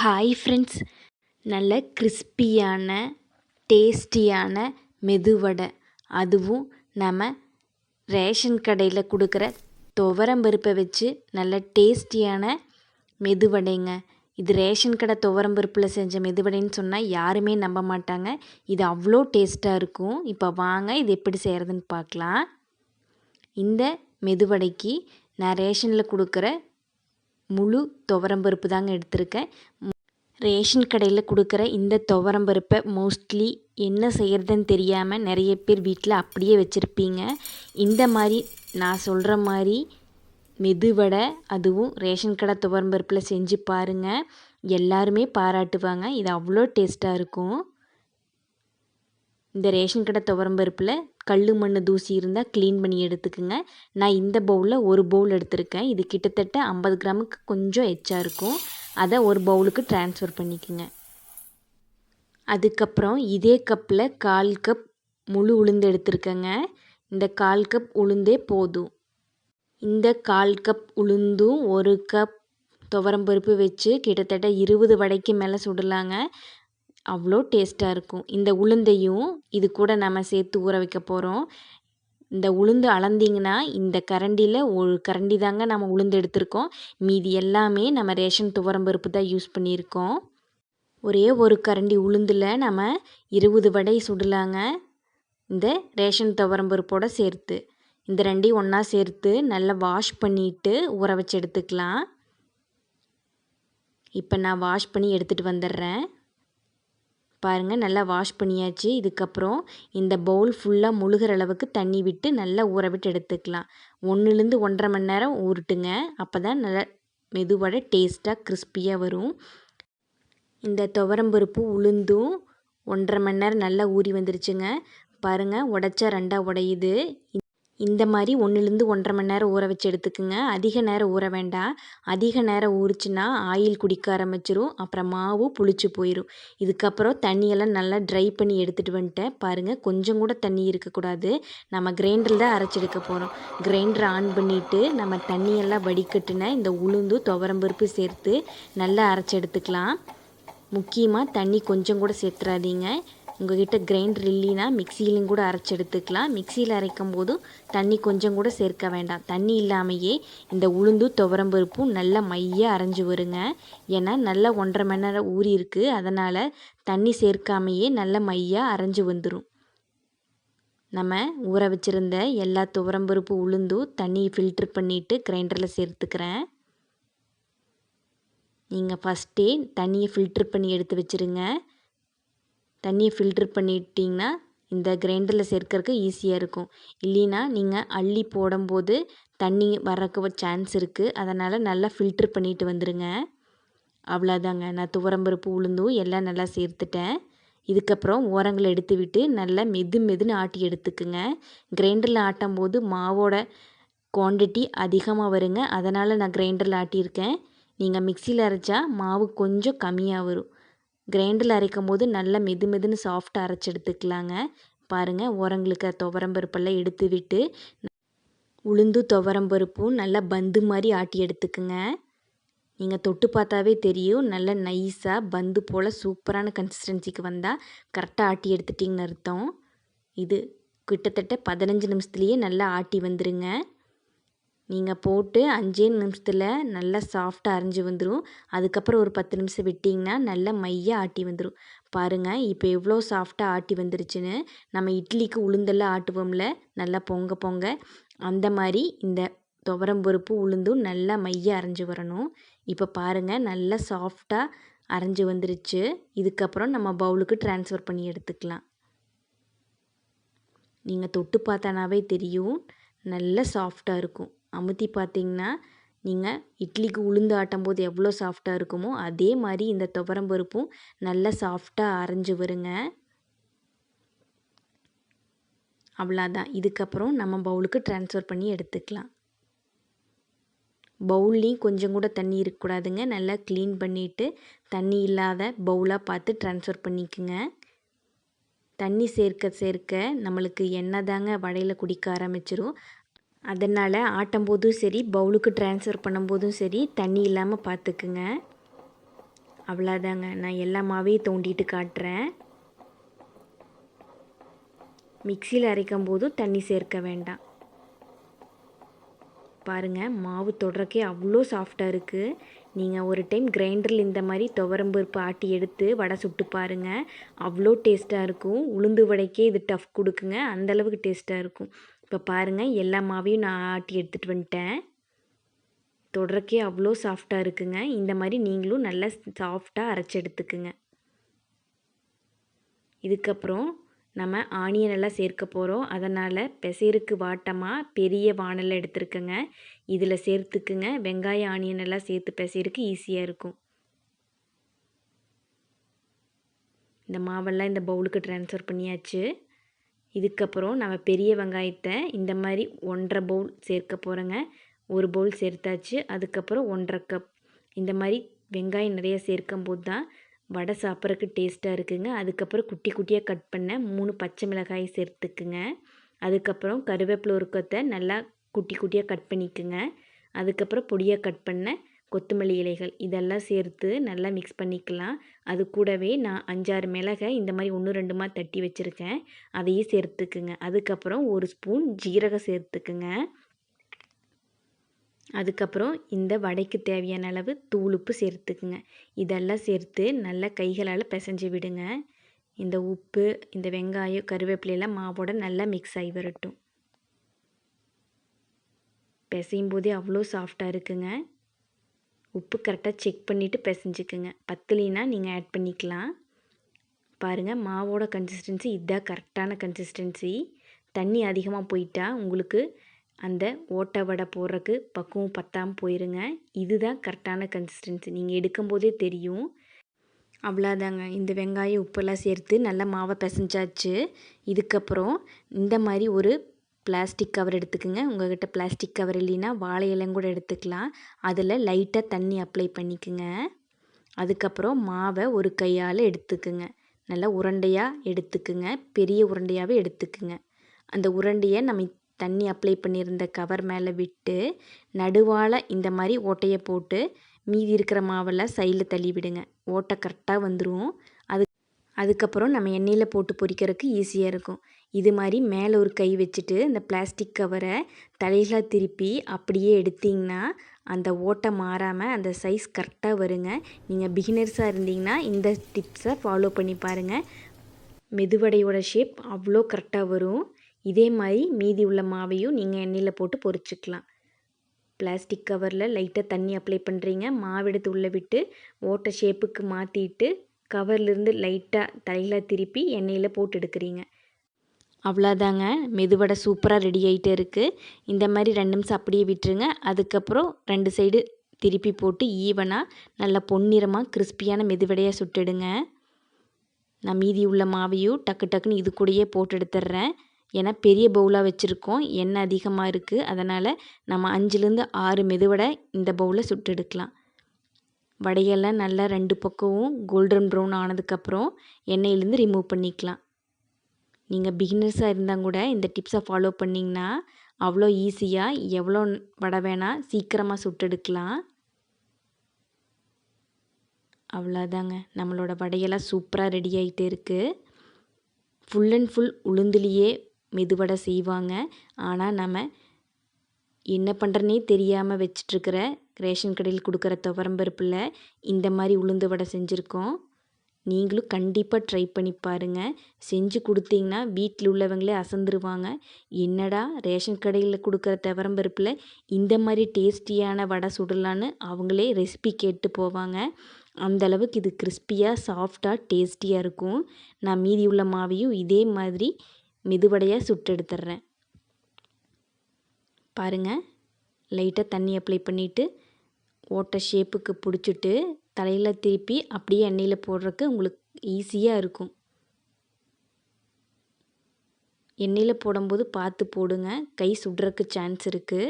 Hi friends நல்ல கிறிஸ்பியான டேஸ்டியான மெதுவடை. அதுவும் நம்ம ரேஷன் கடையில் கொடுக்குற துவரம்பருப்பை வச்சு நல்ல டேஸ்டியான மெதுவடைங்க. இது ரேஷன் கடை துவரம்பருப்பில் செஞ்ச மெதுவடைன்னு சொன்னால் யாருமே நம்ப மாட்டாங்க. இது அவ்வளோ டேஸ்ட்டாக இருக்கும். இப்போ வாங்க இது எப்படி செய்கிறதுன்னு பார்க்கலாம். இந்த மெதுவடைக்கு நான் ரேஷனில் கொடுக்குற முழு துவரம்பருப்பு தாங்க எடுத்திருக்கேன். ரேஷன் கடையில் கொடுக்குற இந்த துவரம்பருப்பை மோஸ்ட்லி என்ன செய்கிறதுன்னு தெரியாமல் நிறைய பேர் வீட்டில் அப்படியே வச்சுருப்பீங்க. இந்த மாதிரி நான் சொல்கிற மாதிரி மெதுவடை அதுவும் ரேஷன் கடை துவரம்பருப்பில் செஞ்சு பாருங்கள் எல்லாருமே பாராட்டுவாங்க. இது அவ்வளோ டேஸ்ட்டாக இருக்கும். இந்த ரேஷன் கடை துவரம்பருப்பில் கல் மண் தூசி இருந்தால் க்ளீன் பண்ணி எடுத்துக்கோங்க. நான் இந்த பவுலில் ஒரு பவுல் எடுத்திருக்கேன். இது கிட்டத்தட்ட ஐம்பது கிராமுக்கு கொஞ்சம் எச்சா இருக்கும். அதை ஒரு பவுலுக்கு ட்ரான்ஸ்ஃபர் பண்ணிக்கோங்க. அதுக்கப்புறம் இதே கப்பில் கால் கப் முழு உளுந்து எடுத்திருக்கேங்க. இந்த கால் கப் உளுந்தே போதும். இந்த கால் கப் உளுந்தும் ஒரு கப் துவரம்பருப்பு வச்சு கிட்டத்தட்ட இருபது வடைக்கு மேலே சுடலாங்க. அவ்வளோ டேஸ்ட்டாக இருக்கும். இந்த உளுந்தையும் இது கூட நம்ம சேர்த்து ஊற வைக்க போகிறோம் இந்த உளுந்து அளந்திங்கன்னா இந்த கரண்டியில் ஒரு கரண்டி தாங்க நம்ம உளுந்து எடுத்திருக்கோம். மீதி எல்லாமே நம்ம ரேஷன் துவரம்பருப்பு தான் யூஸ் பண்ணியிருக்கோம். ஒரே ஒரு கரண்டி உளுந்தில் நம்ம இருபது வடை சுடலாங்க. இந்த ரேஷன் துவரம்பருப்போட சேர்த்து. இந்த ரெண்டையும் ஒன்றா சேர்த்து நல்லா வாஷ் பண்ணிவிட்டு ஊற வச்சு எடுத்துக்கலாம். இப்போ நான் வாஷ் பண்ணி எடுத்துகிட்டு வந்துடுறேன். பாருங்கள் நல்லா வாஷ் பண்ணியாச்சு. இதுக்கப்புறம் இந்த பவுல் ஃபுல்லாக முழுகிற அளவுக்கு தண்ணி விட்டு நல்லா ஊற விட்டு எடுத்துக்கலாம். ஒன்றுலேருந்து ஒன்றரை மணி நேரம் ஊருட்டுங்க அப்போ தான் நல்லா மெதுவடை டேஸ்ட்டாக கிறிஸ்பியாக வரும். இந்த துவரம்பருப்பு உளுந்தும் ஒன்றரை மணி நேரம் நல்லா ஊறி வந்துருச்சுங்க. பாருங்கள் உடச்சா ரெண்டாக உடையுது. இந்த மாதிரி ஒன்றுலேருந்து ஒன்றரை மணி நேரம் ஊற வச்சு எடுத்துக்குங்க. அதிக நேரம் ஊற வேண்டாம். அதிக நேரம் ஊறிச்சுன்னா ஆயில் குடிக்க ஆரம்பிச்சிரும். அப்புறம் மாவு புளிச்சு போயிடும் இதுக்கப்புறம் தண்ணியெல்லாம் நல்லா ட்ரை பண்ணி எடுத்துகிட்டு வந்துட்டேன். பாருங்கள் கொஞ்சம் கூட தண்ணி இருக்கக்கூடாது. நம்ம கிரைண்டரில் தான் அரைச்செடுக்க போகிறோம் கிரைண்டர் ஆன் பண்ணிவிட்டு நம்ம தண்ணியெல்லாம் வடிகட்டுன இந்த உளுந்து துவரம்பருப்பு சேர்த்து நல்லா அரைச்சி எடுத்துக்கலாம். முக்கியமாக தண்ணி கொஞ்சம் கூட சேர்த்துறாதீங்க. உங்கள்கிட்ட கிரைண்டர் இல்லைன்னா மிக்சியிலையும் கூட அரைச்சி எடுத்துக்கலாம். மிக்சியில் அரைக்கும் போதும் தண்ணி கொஞ்சம் கூட சேர்க்க வேண்டாம். தண்ணி இல்லாமையே இந்த உளுந்து துவரம்பருப்பும் நல்லா மையாக அரைஞ்சி வருங்க. ஏன்னா நல்லா ஒன்றரை மணி நேரம் ஊறி இருக்குது அதனால் தண்ணி சேர்க்காமையே நல்லா மையாக அரைஞ்சி வந்துடும் நம்ம ஊற வச்சுருந்த எல்லா துவரம்பருப்பு உளுந்தும் தண்ணியை ஃபில்ட்ரு பண்ணிவிட்டு கிரைண்டரில் சேர்த்துக்கிறேன். நீங்கள் ஃபஸ்ட்டே தண்ணியை ஃபில்ட்ரு பண்ணி எடுத்து வச்சுருங்க. தண்ணியை ஃபில்ட்ரு பண்ணிட்டிங்கன்னா இந்த கிரைண்டரில் சேர்க்கறதுக்கு ஈஸியாக இருக்கும். இல்லைன்னா நீங்கள் அள்ளி போடும்போது தண்ணி வரக்கு சான்ஸ் இருக்குது அதனால் நல்லா ஃபில்ட்ரு பண்ணிட்டு வந்துடுங்க அவ்வளோதாங்க நான் துவரம்பருப்பு உளுந்தும் எல்லாம் நல்லா சேர்த்துட்டேன். இதுக்கப்புறம் ஓரங்களை எடுத்து விட்டு நல்லா மெது மெதுன்னு ஆட்டி எடுத்துக்குங்க. கிரைண்டரில் ஆட்டும் போது மாவோட குவான்டிட்டி அதிகமாக வருங்க. அதனால் நான் கிரைண்டரில் ஆட்டியிருக்கேன். நீங்கள் மிக்சியில் அரைச்சா மாவு கொஞ்சம் கம்மியாக வரும். கிரைண்டரில் அரைக்கும் போது நல்லா மெது மெதுன்னு சாஃப்டாக அரைச்சி எடுத்துக்கலாங்க. பாருங்கள் ஓரங்களுக்கு துவரம்பருப்பெல்லாம் எடுத்து விட்டு உளுந்து துவரம்பருப்பும் நல்லா பந்து மாதிரி ஆட்டி எடுத்துக்குங்க. நீங்கள் தொட்டு பார்த்தாவே தெரியும் நல்ல நைஸாக பந்து போல் சூப்பரான கன்சிஸ்டன்சிக்கு வந்தால் கரெக்டாக ஆட்டி எடுத்துட்டிங்கன்னு அர்த்தம். இது கிட்டத்தட்ட பதினஞ்சு நிமிஷத்துலேயே நல்லா ஆட்டி வந்துடுங்க நீங்கள் போட்டு அஞ்சே நிமிஷத்தில் நல்லா சாஃப்டாக அரைஞ்சி வந்துடும் அதுக்கப்புறம் ஒரு பத்து நிமிஷம் விட்டிங்கன்னா நல்லா மையாக ஆட்டி வந்துடும் பாருங்கள் இப்போ எவ்வளோ சாஃப்டாக ஆட்டி வந்துருச்சுன்னு. நம்ம இட்லிக்கு உளுந்தெல்லாம் ஆட்டுவோம்ல நல்லா பொங்க பொங்க. அந்த மாதிரி இந்த துவரம்பருப்பு உளுந்தும் நல்லா மைய அரைஞ்சி வரணும். இப்போ பாருங்கள் நல்லா சாஃப்டாக அரைஞ்சி வந்துருச்சு. இதுக்கப்புறம் நம்ம பவுலுக்கு ட்ரான்ஸ்ஃபர் பண்ணி எடுத்துக்கலாம். நீங்கள் தொட்டு பார்த்தானாவே தெரியும் நல்ல சாஃப்டாக இருக்கும். அமுத்தி பார்த்தீங்கன்னா நீங்கள் இட்லிக்கு உளுந்து ஆட்டும் போது எவ்வளோ சாஃப்டாக இருக்குமோ அதே மாதிரி இந்த துவரம்பருப்பும் நல்லா சாஃப்டாக அரைஞ்சி வருங்க அவ்வளோதான். இதுக்கப்புறம் நம்ம பவுலுக்கு ட்ரான்ஸ்ஃபர் பண்ணி எடுத்துக்கலாம். பவுல்லையும் கொஞ்சம் கூட தண்ணி இருக்கக்கூடாதுங்க. நல்லா க்ளீன் பண்ணிவிட்டு தண்ணி இல்லாத பவுலாக பார்த்து ட்ரான்ஸ்ஃபர் பண்ணிக்கோங்க. தண்ணி சேர்க்க சேர்க்க நம்மளுக்கு எண்ணெய் தாங்க வடையில் குடிக்க ஆரம்பிச்சிரும். அதனால் ஆட்டும் போதும் சரி பவுலுக்கு ட்ரான்ஸ்ஃபர் பண்ணும்போதும் சரி தண்ணி இல்லாமல் பார்த்துக்குங்க அவ்வளோதாங்க நான் எல்லா மாவையும் தோண்டிட்டு காட்டுறேன். மிக்சியில் அரைக்கும் போதும் தண்ணி சேர்க்க வேண்டாம். பாருங்கள் மாவு தொடரக்கே அவ்வளோ சாஃப்டாக இருக்குது நீங்கள் ஒரு டைம் கிரைண்டரில் இந்த மாதிரி துவரம்பருப்பு ஆட்டி எடுத்து வடை சுட்டு பாருங்கள் அவ்வளோ டேஸ்ட்டாக இருக்கும். உளுந்து வடைக்கே இது டஃப் கொடுக்குங்க. அந்தளவுக்கு டேஸ்ட்டாக இருக்கும். இப்போ பாருங்கள் எல்லா மாவையும் நான் ஆட்டி எடுத்துகிட்டு வந்துட்டேன். தொடரக்கே அவ்வளோ சாஃப்டாக இருக்குங்க. இந்த மாதிரி நீங்களும் நல்லா சாஃப்டாக அரைச்சி எடுத்துக்குங்க. இதுக்கப்புறம் நம்ம ஆனியன் எல்லாம் சேர்க்க போகிறோம் அதனால் பெசருக்கு வாட்டமாக பெரிய வானலை எடுத்துருக்கேங்க. இதில் சேர்த்துக்குங்க. வெங்காயம் ஆனியன் எல்லாம் சேர்த்து பெசருக்கு ஈஸியாக இருக்கும். இந்த மாவெல்லாம் இந்த பவுலுக்கு ட்ரான்ஸ்ஃபர் பண்ணியாச்சு. இதுக்கப்புறம் நம்ம பெரிய வெங்காயத்தை இந்த மாதிரி ஒன்றரை பவுல் சேர்க்க போகிறோங்க ஒரு பவுல் சேர்த்தாச்சு. அதுக்கப்புறம் ஒன்றரை கப் இந்த மாதிரி வெங்காயம் நிறைய சேர்க்கும் போது தான் வடை சாப்பிட்றதுக்கு டேஸ்ட்டாக இருக்குங்க. அதுக்கப்புறம் குட்டி குட்டியாக கட் பண்ண மூணு பச்சை மிளகாய் சேர்த்துக்குங்க. அதுக்கப்புறம் கருவேப்பிலை உருக்கத்தை நல்லா குட்டி குட்டியாக கட் பண்ணிக்குங்க. அதுக்கப்புறம் பொடியாக கட் பண்ண கொத்தமல்லி இலைகள் இதெல்லாம் சேர்த்து நல்லா மிக்ஸ் பண்ணிக்கலாம். அது கூடவே நான் அஞ்சாறு மிளகை இந்த மாதிரி ஒன்று ரெண்டுமா தட்டி வச்சுருக்கேன். அதையும் சேர்த்துக்குங்க. அதுக்கப்புறம் ஒரு ஸ்பூன் ஜீரகம் சேர்த்துக்குங்க. அதுக்கப்புறம் இந்த வடைக்கு தேவையான அளவு தூளுப்பு சேர்த்துக்குங்க. இதெல்லாம் சேர்த்து நல்லா கைகளால் பிசைஞ்சு விடுங்க. இந்த உப்பு இந்த வெங்காயம் கருவேப்பிலையெல்லாம் மாவோட நல்லா மிக்ஸ் ஆகி வரட்டும். பிசையும் போதே அவ்வளோ சாஃப்டாக இருக்குங்க. உப்பு கரெக்டாக செக் பண்ணிவிட்டு பிசைஞ்சுக்குங்க. பத்துலினா நீங்கள் ஆட் பண்ணிக்கலாம். பாருங்கள் மாவோட கன்சிஸ்டன்சி இதுதான் கரெக்டான கன்சிஸ்டன்சி தண்ணி அதிகமாக போயிட்டா உங்களுக்கு அந்த ஓட்டை வடை போடுறக்கு பக்குவம் பத்தாமல் போயிருங்க. இதுதான் கரெக்டான கன்சிஸ்டன்சி நீங்கள் எடுக்கும்போதே தெரியும். அவ்வளோதாங்க இந்த வெங்காயம் உப்பெல்லாம் சேர்த்து நல்லா மாவை பிசைஞ்சாச்சு. இதுக்கப்புறம் இந்த மாதிரி ஒரு பிளாஸ்டிக் கவர் எடுத்துக்கோங்க. உங்கள்கிட்ட பிளாஸ்டிக் கவர் இல்லைன்னா வாழை இலையும் கூட எடுத்துக்கலாம். அதில் லைட்டாக தண்ணி அப்ளை பண்ணிக்கோங்க. அதுக்கப்புறம் மாவை ஒரு கையால் எடுத்துக்குங்க. நல்லா உருண்டையாக எடுத்துக்குங்க. பெரிய உருண்டையாகவே எடுத்துக்குங்க. அந்த உருண்டையை நம்ம தண்ணி அப்ளை பண்ணியிருந்த கவர் மேலே விட்டு நடுவால் இந்த மாதிரி ஓட்டையை போட்டு மீதி இருக்கிற மாவெல்லாம் சைடில் தள்ளி விடுங்க ஓட்டை கரெக்டாக வந்துடும் அதுக்கப்புறம் நம்ம எண்ணெயில் போட்டு பொரிக்கிறதுக்கு ஈஸியாக இருக்கும். இது மாதிரி மேலே ஒரு கை வச்சுட்டு இந்த பிளாஸ்டிக் கவரை தலையில திருப்பி அப்படியே எடுத்திங்கன்னா அந்த ஓட்டை மாறாமல் அந்த சைஸ் கரெக்டாக வருங்க. நீங்கள் பிகினர்ஸாக இருந்தீங்கன்னா இந்த டிப்ஸை ஃபாலோ பண்ணி பாருங்கள் மெதுவடையோட ஷேப் அவ்வளோ கரெக்டாக வரும். இதே மாதிரி மீதி உள்ள மாவையும் நீங்கள் எண்ணெயில் போட்டு பொரிச்சுக்கலாம். பிளாஸ்டிக் கவரில் லைட்டாக தண்ணி அப்ளை பண்ணுறீங்க மாவு எடுத்து உள்ளே விட்டு ஓட்டை ஷேப்புக்கு மாற்றிட்டு கவர்லேருந்து லைட்டாக தலையில் திருப்பி எண்ணெயில் போட்டு எடுக்கிறீங்க அவ்வளோதாங்க மெதுவடை சூப்பராக ரெடி ஆகிட்டே இருக்குது இந்த மாதிரி ரெண்டு நிமிஷம் அப்படியே விட்டுருங்க. அதுக்கப்புறம் ரெண்டு சைடு திருப்பி போட்டு ஈவனாக நல்லா பொன்னிறமாக கிறிஸ்பியான மெதுவடையாக சுட்டுடுங்க. நான் மீதி உள்ள மாவையும் டக்கு டக்குன்னு இது கூடயே போட்டு எடுத்துடுறேன் ஏன்னா பெரிய பவுலாக வச்சுருக்கோம். எண்ணெய் அதிகமாக இருக்குது அதனால் நம்ம அஞ்சுலேருந்து ஆறு மெதுவடை இந்த பவுலில் சுட்டு எடுக்கலாம் வடையெல்லாம் நல்லா ரெண்டு பக்கமும் கோல்டன் ப்ரௌன் ஆனதுக்கப்புறம் எண்ணெயிலேருந்து ரிமூவ் பண்ணிக்கலாம். நீங்கள் பிகினர்ஸாக இருந்தால் கூட இந்த டிப்ஸை ஃபாலோ பண்ணிங்கன்னா அவ்வளோ ஈஸியாக எவ்வளோ வடை வேணால் சீக்கிரமாக சுட்டெடுக்கலாம். அவ்வளோதாங்க நம்மளோட வடையெல்லாம் சூப்பராக ரெடி ஆகிட்டே இருக்குது ஃபுல் அண்ட் ஃபுல் உளுந்துலேயே மெதுவடை செய்வாங்க. ஆனால் நம்ம என்ன பண்ணுறனே தெரியாமல் வச்சிட்ருக்கிற ரேஷன் கடையில் கொடுக்குற துவரம்பருப்பில் இந்த மாதிரி உளுந்து வடை செஞ்சுருக்கோம். நீங்களும் கண்டிப்பாக ட்ரை பண்ணி பாருங்கள் செஞ்சு கொடுத்தீங்கன்னா வீட்டில் உள்ளவங்களே அசந்துருவாங்க. என்னடா ரேஷன் கடையில் கொடுக்குற துவரம்பருப்பில் இந்த மாதிரி டேஸ்டியான வடை சுடலான்னு அவங்களே ரெசிபி கேட்டு போவாங்க. அந்த அளவுக்கு இது கிறிஸ்பியாக சாஃப்டாக டேஸ்டியாக இருக்கும். நான் மீதி உள்ள மாவையும் இதே மாதிரி மெதுவடையாக சுட்டெடுத்துட்றேன் பாருங்கள் லைட்டாக தண்ணி அப்ளை பண்ணிவிட்டு ஓட்டை ஷேப்புக்கு பிடிச்சிட்டு தலையில் திருப்பி அப்படியே எண்ணெயில் போடுறதுக்கு உங்களுக்கு ஈஸியாக இருக்கும். எண்ணெயில் போடும்போது பார்த்து போடுங்க. கை சுடுறதுக்கு சான்ஸ் இருக்குது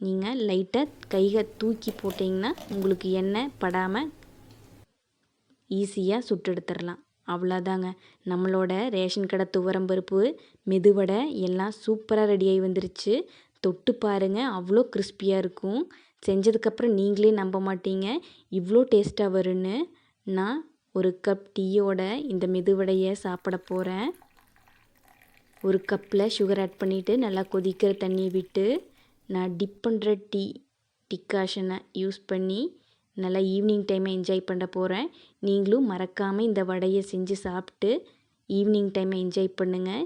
நீங்கள் லைட்டாக கையை தூக்கி போட்டிங்கன்னா உங்களுக்கு எண்ணெய் படாமல் ஈஸியாக சுட்டு எடுத்துடலாம் அவ்வளோதாங்க நம்மளோட ரேஷன் கடை துவரம்பருப்பு மெதுவடை எல்லாம் சூப்பராக ரெடியாகி வந்துருச்சு. தொட்டு பாருங்கள் அவ்வளோ கிறிஸ்பியாக இருக்கும். செஞ்சதுக்கப்புறம் நீங்களே நம்ப மாட்டீங்க. இவ்வளோ டேஸ்ட்டாக வரும்னு நான் ஒரு கப் டீயோட இந்த மெதுவடையை சாப்பிட போகிறேன் ஒரு கப்பில் சுகர் ஆட் பண்ணிவிட்டு நல்லா கொதிக்கிற தண்ணியை விட்டு நான் டிப் பண்ணுற டீ டிக்காஷனை யூஸ் பண்ணி நல்லா ஈவினிங் டைமை என்ஜாய் பண்ண போகிறேன் நீங்களும் மறக்காமல் இந்த வடையை செஞ்சு சாப்பிட்டு ஈவினிங் டைமை என்ஜாய் பண்ணுங்கள்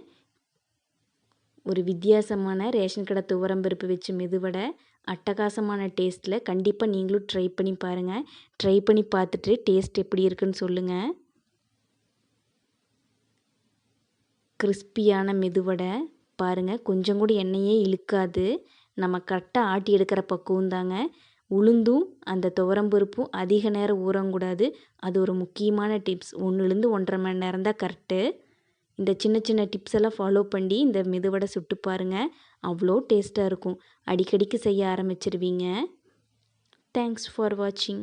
ஒரு வித்தியாசமான ரேஷன் கடை துவரம்பருப்பு வச்சு மெதுவடை அட்டகாசமான டேஸ்ட்டில் கண்டிப்பாக நீங்களும் ட்ரை பண்ணி பாருங்கள் ட்ரை பண்ணி பார்த்துட்டு டேஸ்ட் எப்படி இருக்குன்னு சொல்லுங்கள் கிறிஸ்பியான மெதுவடை பாருங்கள் கொஞ்சம் கூட எண்ணெயே இழுக்காது. நம்ம கரெக்டாக ஆட்டி எடுக்கிற பக்குவம் தாங்க. உளுந்தும் அந்த துவரம்பருப்பும் அதிக நேரம் ஊறக்கூடாது. அது ஒரு முக்கியமான டிப்ஸ் ஒன்றுலேருந்து ஒன்றரை மணி நேரம் தான் கரெக்டு இந்த சின்ன சின்ன டிப்ஸ் எல்லாம் ஃபாலோ பண்ணி இந்த மெதுவடை சுட்டு பாருங்கள் அவ்வளோ டேஸ்ட்டாக இருக்கும். அடிக்கடிக்கு செய்ய ஆரம்பிச்சிருவீங்க. தேங்க்ஸ் ஃபார் வாட்சிங்